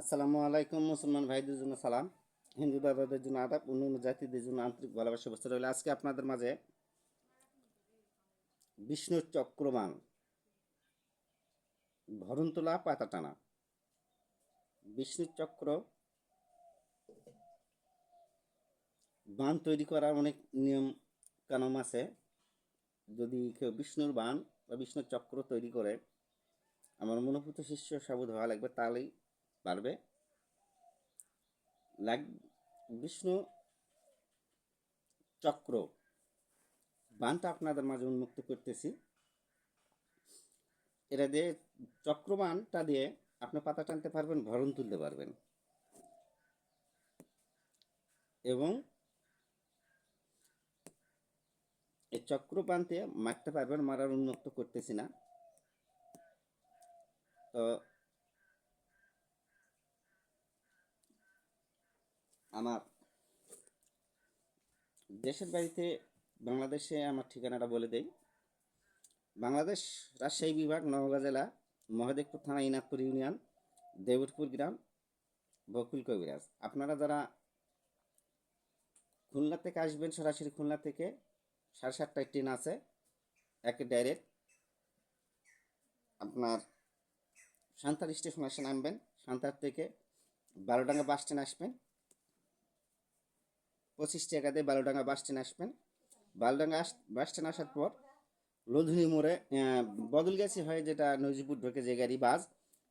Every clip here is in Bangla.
আসসালামু আলাইকুম, মুসলমান ভাইদের জন্য সালাম, হিন্দু দাদাদের জন্য আদাব অন্য অন্য জাতিদের জন্য আন্তরিক ভালোবাসা বসতে রইল। আজকে আপনাদের মাঝে বিষ্ণুর চক্রবান ভরন্তলা পাতা টানা বিষ্ণুর চক্র বান তৈরি করার অনেক নিয়ম কানুন আছে। যদি কেউ বিষ্ণুর বান বা বিষ্ণুর চক্র তৈরি করে, আমার মনোভূত শিষ্য সাবুদ হওয়া লাগবে, তাহলেই পারবে? লাগ, বিষ্ণু চক্র বানটা আপনাদের মাঝে উন্মুক্ত করতেছি। এটা দিয়ে চক্রবানটা দিয়ে আপনি পাতা টানতে পারবেন ভরণ তুলতে পারবেন। এবং এই চক্রবানতে মারতে পারবেন, মারার উন্মুক্ত করতেছি না। তো আমার দেশের বাড়িতে বাংলাদেশে আমার ঠিকানাটা বলে দেই। বাংলাদেশ রাজশাহী বিভাগ, নওগাঁ জেলা, মহাদেবপুর থানা, ইনাদপুর ইউনিয়ন, দেবরপুর গ্রাম, বকুল কবিরাজ। আপনারা যারা খুলনা থেকে আসবেন, সরাসরি খুলনা থেকে সাড়ে সাতটায় ট্রেন আছে, একে ডাইরেক্ট আপনার সান্তার স্টেশন আসে, নামবেন। সান্তার থেকে বারোডাঙ্গা বাস স্ট্যান্ড আসবেন। পঁচিশ টাকাতে দিয়ে বারোডাঙ্গা বাস স্ট্যান্ড আসবেন। বালুডাঙ্গা বাস স্ট্যান্ড আসার পর লধুনি মোড়ে বদলগাছি হয়ে যেটা নজিপুর ঢোকে যে গাড়ি, বাস,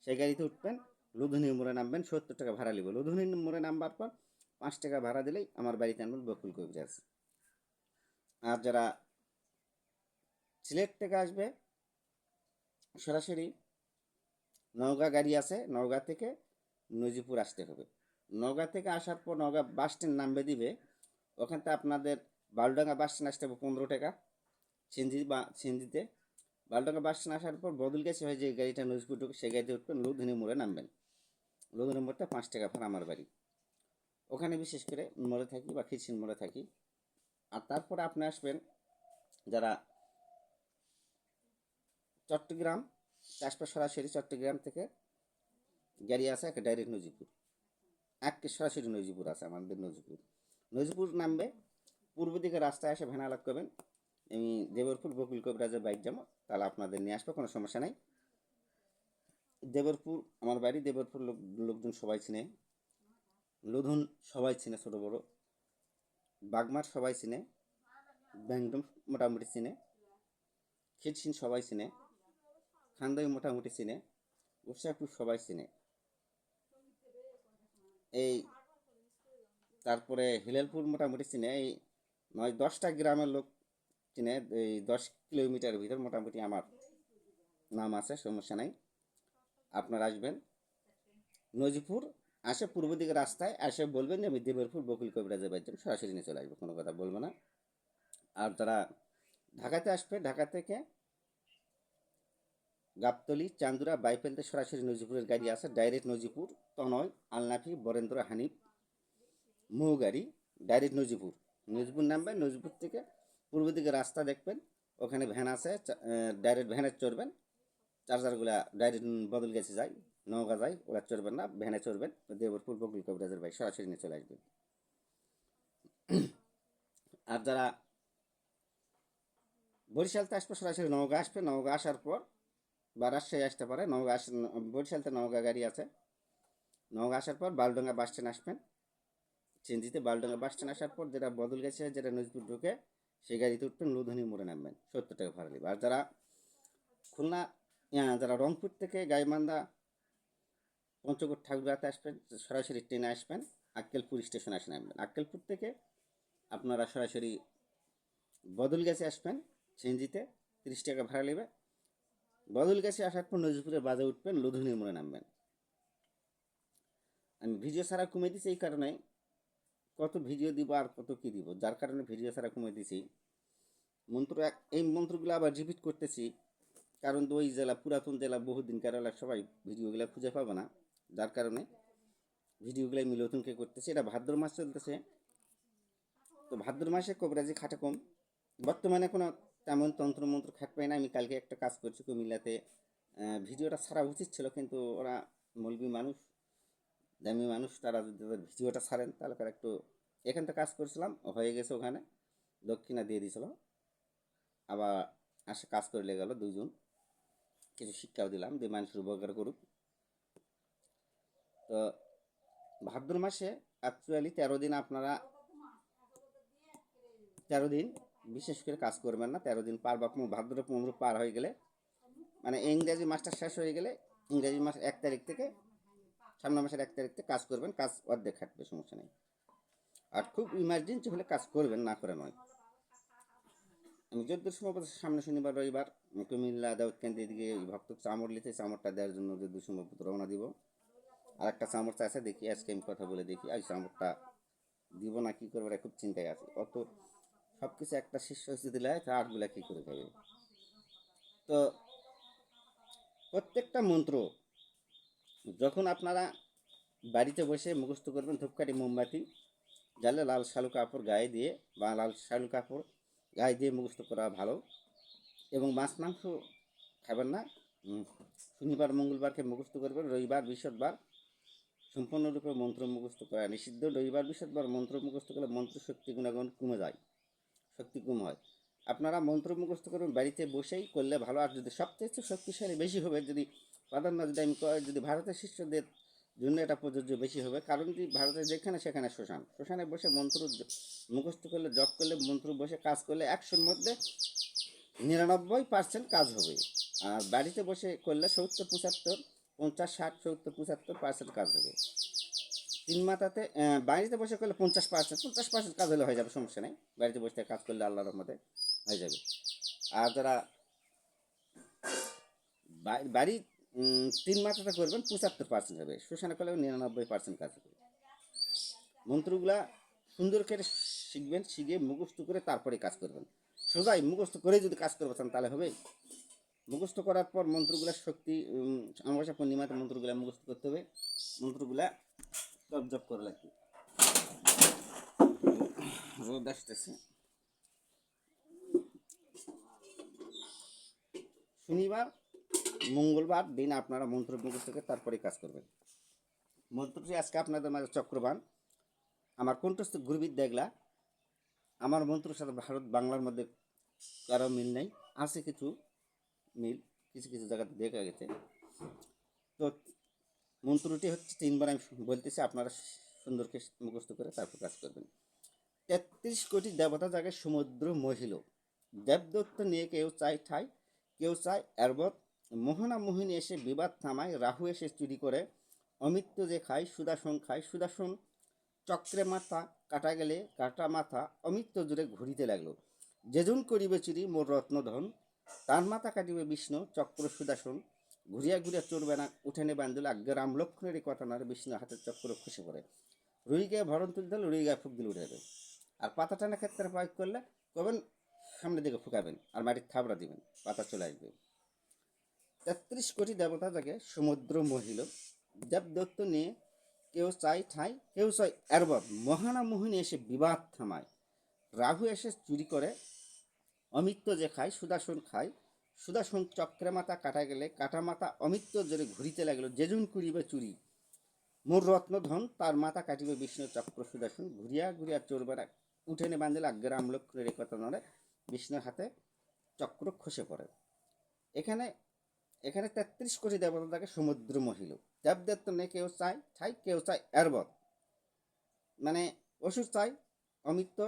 সেই গাড়িতে উঠবেন। লধুনি মোড়ে নামবেন, সত্তর টাকা ভাড়া নিব। লধুনি মোড়ে নামবার পর পাঁচ টাকা ভাড়া দিলেই আমার বাড়িতে আনবেন বকুল কবিরাজ আর যারা সিলেট থেকে আসবে, সরাসরি নওগাঁ গাড়ি আছে, নওগাঁ থেকে নজিপুর আসতে হবে। নওগাঁ থেকে আসার পর নওগাঁ বাস স্ট্যান্ড নামবে দিবে ওখান থেকে আপনাদের বালুডাঙ্গা বাস স্ট্যান্ড আসতে হবে পনেরো টাকা। সিএনজি বা সিএনজিতে বালুডাঙ্গা বাস স্ট্যান্ড আসার পর বদল গেছে হয় যে গাড়িটা নজিপুর ঢুকে, সেই গাড়িতে উঠবেন, লুধিনী মোড়ে নামবেন। লুধিনী মোড়টা পাঁচ টাকা ভাড়া আমার বাড়ি। ওখানে বিশেষ করে মোড়ে থাকি বা খিচিন মোড়ে থাকি। আর তারপরে আপনি আসবেন যারা চট্টগ্রাম চাষপা সরাসরি চট্টগ্রাম থেকে গাড়ি আছে একটা ডাইরেক্ট নজিপুর এক সরাসরি নজিপুর আছে, আমাদের নজিপুর নজিপুর নামবে, পূর্ব দিকে রাস্তায় এসে ভেনা লাগ করবেন। আমি দেবরপুর বকুল কবিরাজের বাইক যাব, তাহলে আপনাদের নিয়ে আসব, কোনো সমস্যা নাই। দেবরপুর, আমার বাড়ি দেবরপুর, লোক, লোকজন সবাই চিনে। লুধুন সবাই চিনে, ছোটো বড়ো। বাগমার সবাই চিনে। ব্যাংডম মোটামুটি চিনে। খিটসিন সবাই চিনে। খান্দাই মোটামুটি চিনে। উৎসাহপুর সবাই চিনে। এই তারপরে হিলেলপুর মোটামুটি চিনে, এই নয় দশটা গ্রামের লোক চিনে, এই দশ কিলোমিটার ভিতর মোটামুটি আমার নাম আছে, সমস্যা নাই। আপনারা আসবেন। নজিপুর আসে পূর্ব দিকে রাস্তায় আসে বলবেন যে আমি দেবেরপুর বকুল কবিরাজের বাড়ির সরাসরি নিয়ে চলে আসব, কোনো কথা বলব না। আর তারা ঢাকাতে আসবে, ঢাকা থেকে গাবতলি, চান্দুরা বাইফেলতে সরাসরি নজিপুরের গাড়ি আছে, ডাইরেক্ট নজিপুর, তনয়, আলনাফি, বরেন্দ্র হানিফ। মৌ গাড়ি ডাইরেক্ট নজিপুর নজিপুর নামবেন নজিপুর থেকে পূর্ব দিকে রাস্তা দেখবেন, ওখানে ভ্যান আছে ডাইরেক্ট ভ্যানে চড়বেন, চার্জারগুলা ডাইরেক্ট বদল গেছে যায় নৌকা যায়, ওরা চড়বেন না, ভ্যানে চড়বেন, দেবরপুর বকুল কবিরাজের ভাই সরাসরি নিয়ে চলে আসবেন। আর যারা বরিশালতে আসবে, সরাসরি নওগাঁ আসবে, নওগাঁ আসার পর বা রাজশাহী আসতে পারে, নওগাঁ আস বরিশালতে নওগাঁ গাড়ি আছে। নওগাঁ আসার পর বালডাঙ্গা বাস স্ট্যান্ড আসবেন। চেঞ্জিতে বালডাঙ্গা বাস স্ট্যান্ড আসার পর যেটা বদল গেছে, যেটা নজপুর ঢুকে সেই গাড়িতে উঠবেন লুধনি মোড়ে নামবেন। সত্তর টাকা ভাড়া নেবে। আর যারা খুলনা যারা রংপুর থেকে গাইমান্দা পঞ্চকোট ঠাকুরাতে আসবেন, সরাসরি ট্রেনে আসবেন, আক্কেলপুর স্টেশন আসে নামবেন। আক্কেলপুর থেকে আপনারা সরাসরি বদল গেছে আসবেন সিএনজিতে তিরিশ টাকা ভাড়া নেবে। বদল গেছে আসার পর নজিপুরের বাজে উঠবেন লুধুনি মোড়ে নামবেন। আমি ভিডিও ছাড়া কমে দিছি এই কারণে কত ভিডিও দিব আর কত কী দিব? যার কারণে ভিডিও ছাড়া কমে দিছি। মন্ত্র এক, এই মন্ত্রগুলো আবার রিপিট করতেছি। কারণ তো ওই জেলা, পুরাতন জেলা, বহুদিন কেরালা সবাই ভিডিওগুলো খুঁজে পাবে না। যার কারণে ভিডিওগুলো আমি নতুনকে করতেছি। এটা ভাদ্র মাস চলতেছে। তো ভাদ্র মাসে কবিরাজি খাটে কম। বর্তমানে কোনো তেমন তন্ত্রমন্ত্র খাট পাই না। আমি কালকে একটা কাজ করছি কুমিল্লাতে। ভিডিওটা ছাড়া উচিত ছিল, কিন্তু ওরা মলবি মানুষ দামি মানুষ, তারা যদি তাদের ভিডিওটা ছাড়েন, তাহলে তারা একটু এখান থেকে কাজ করছিলাম, হয়ে গেছে ওখানে, দক্ষিণা দিয়ে দিয়েছিল। আবার আসে কাজ করে লেগে গেল দুইজন। কিছু শিক্ষাও দিলাম, যে মানুষের উপকার করুক। তো ভাদ্র মাসে অ্যাকচুয়ালি তেরো দিন আপনারা, তেরো দিন বিশেষ করে কাজ করবেন না। তেরো দিন পার বা ভাদ্র পনেরো পার হয়ে গেলে মানে ইংরাজি মাসটা শেষ হয়ে গেলে, ইংরেজি মাস এক তারিখ থেকে সামনের মাসের এক তারিখ থেকে কাজ করবেন, কাজ অর্ধেক খাটবে, সমস্যা নেই। আর খুব ইমার্জেন্সি হলে কাজ করবেন, না করে নয়। আমি যদ্দূর সময় বলছি সামনে শনিবার, রবিবার কুমিল্লা দাউদকান্দি এদিকে ওই ভক্ত চামড় লিখে চামড়টা দেওয়ার জন্য যদ্দূর সম্ভব রওনা দিব। আর একটা চামড় আছে দেখি আজকে আমি কথা বলে দেখি। এই চামড়টা দিব না, কী করব খুব চিন্তায় আছে। অত সব কিছু একটা শীর্ষ হচ্ছে দিলে আটগুলা কী করে খাবে? তো প্রত্যেকটা মন্ত্র যখন আপনারা বাড়িতে বসে মুখস্থ করবেন ধূপকাঠি মোমবাতি জ্বালে লাল শালু কাপড় গায়ে দিয়ে বা লাল শালু কাপড় গায়ে দিয়ে মুখস্থ করা ভালো এবং মাছ, মাংস খাবেন না শনিবার, মঙ্গলবারকে মুখস্থ করবেন, রবিবার, বৃহস্পতিবার সম্পূর্ণরূপে মন্ত্র মুখস্থ করা নিষিদ্ধ। রবিবার, বৃহস্পতিবার মন্ত্র মুখস্থ করলে মন্ত্র শক্তি গুণাগুণ কমে যায়, শক্তি কম হয়। আপনারা মন্ত্র মুখস্থ করবেন বাড়িতে বসেই করলে ভালো। আর যদি সবচেয়ে শক্তিশালী বেশি হবে যদি প্রাধান্য যদি আমি যদি ভারতের শিষ্যদের জন্য এটা প্রযোজ্য বেশি হবে, কারণ কি ভারতের যেখানে সেখানে শ্মশান। শ্মশানে বসে মন্ত্র মুখস্থ করলে, জপ করলে, মন্ত্র বসে, কাজ করলে একশোর মধ্যে নিরানব্বই পার্সেন্ট কাজ হবে। আর বাড়িতে বসে করলে সত্তর, পঁচাত্তর, পঞ্চাশ, ষাট, সত্তর, পঁচাত্তর পার্সেন্ট কাজ হবে। তিন মাথাতে বাড়িতে বসে করলে পঞ্চাশ পার্সেন্ট পঞ্চাশ পার্সেন্ট কাজ হলে হয়ে যাবে, সমস্যা নেই। বাড়িতে বসে কাজ করলে আল্লাহর রহমতে হয়ে যাবে। আর যারা বাড়ি তিন মাথাতে করবেন পঁচাত্তর পার্সেন্ট হবে। শ্মশানে করলে নিরানব্বই পার্সেন্ট কাজ হবে মন্ত্রগুলা সুন্দর করে শিখবেন শিখে মুখস্থ করে তারপরে কাজ করবেন। সোজাই মুখস্থ করে যদি কাজ চান তাহলে হবে। মুখস্থ করার পর মন্ত্রগুলার শক্তি উম, অমাবস্যা পূর্ণিমাতে মন্ত্রগুলা মুখস্থ করতে হবে। মন্ত্রগুলা জপ জপ করে লাগবে। রোদ আসতেছে। শনিবার মঙ্গলবার দিন আপনারা মন্ত্র মুখস্থ করে তারপরে কাজ করবেন। মন্ত্রটি আজকে আপনাদের মাঝে চক্রবান। আমার কণ্ঠস্থ গুরুবিদ দেখলা। আমার মন্ত্রের সাথে ভারত বাংলার মধ্যে কারও মিল নেই। আছে কিছু মিল, কিছু কিছু জায়গাতে দেখা গেছে। তো মন্ত্রটি হচ্ছে তিনবার আমি বলতেছি, আপনারা সুন্দরকে মুখস্থ করে তারপর কাজ করবেন। তেত্রিশ কোটি দেবতা জায়গায় সমুদ্র মহিল। দেবদত্ত নিয়ে কেউ চায় ঠাই, কেউ চায় এরবত মোহনা মোহিনী এসে বিবাদ থামায়, রাহু এসে চুরি করে, অমিত্য যে খায় সুদাসন খায় সুদাসন চক্রে মাথা কাটা গেলে কাটা মাথা অমিত্য জুড়ে ঘুরিতে লাগল। যেজন করিবে চুরি মোর রত্নধন, তার মাথা কাটিবে বিষ্ণু, চক্র সুদাসন ঘুরিয়া ঘুরিয়া চড়বে না উঠেনে বান্ধিল আজ্ঞা রাম লক্ষ্মণের এই কথা নারে বিষ্ণু হাতের চক্র খসে পড়ে। রুই গায়ে ভরণ তুলে দিল, রুই গায়ে ফুক দিলে, উঠে যাবে আর পাতা টানা ক্ষেত্রে প্রয়োগ করলে কবেন সামনের দিকে ফুকাবেন, আর মাটির থাবড়া দিবেন, পাতা চলে আসবে। তেত্রিশ কোটি দেবতা যাকে সমুদ্র মহিল। দেবদত্ত নিয়ে কেউ চাই ঠাই, কেউ চাই এরবর মহানা মোহিনী এসে বিবাদ থামায়। রাহু এসে চুরি করে, অমিত্য যে খায় সুদাসন খায়। সুদাসন চক্রে মাথা কাটা গেলে, কাটা মাথা অমিত্য জোরে ঘুরিতে লাগল, যেজন করিবে চুরি। মোর রত্নধন তার মাথা কাটিবে বিষ্ণু চক্র সুদর্শন ঘুরিয়া ঘুরিয়া চোরবে না উঠেনে বাঁধিলে আগ্রাম লক্ষ্যের কথা নড়ে, বিষ্ণুর হাতে চক্র খসে পড়ে। এখানে এখানে তেত্রিশ কোটি দেবতা থাকে সমুদ্র মহিল। দেবদত্ত নেই, কেউ চায় ঠাই কেউ চায় এরবত মানে অসুর চাই অমিত্য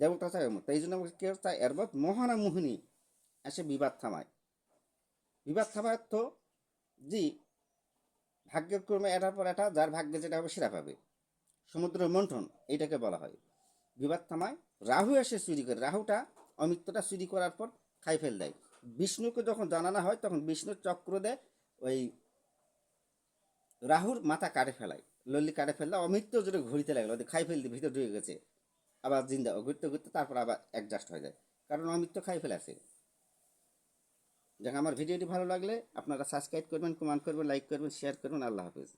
দেবতা চায় অমৃত এই জন্য কেউ চায় এরবত মোহনা মোহিনী এসে বিবাদ থামায়। বিবাদ থামায় তো জি ভাগ্যের ক্রমে এটার পর এটা, যার ভাগ্যে যেটা হবে সেটা পাবে। সমুদ্র মন্থন, এইটাকে বলা হয়। বিবাদ থামায়, রাহু এসে চুরি করে, রাহুটা অমিত্রটা চুরি করার পর খাই ফেল দেয়। বিষ্ণুকে যখন জানানো হয়, তখন বিষ্ণুর চক্র দেয় ওই রাহুর মাথা কাটে ফেলায়, লল্লি কাটে ফেললে, অমৃত্য জোরে ঘুরিতে লাগল, ওদের খাই ফেলতে ভিতরে ঢুকে গেছে, আবার জিন্দা ঘুরতে ঘুরতে তারপর আবার অ্যাডজাস্ট হয়ে যায়, কারণ অমৃত্য খাই ফেলেছে যাক, আমার ভিডিওটি ভালো লাগলে আপনারা সাবস্ক্রাইব করবেন কমেন্ট করবেন লাইক করবেন শেয়ার করবেন, আল্লাহ হাফিজ।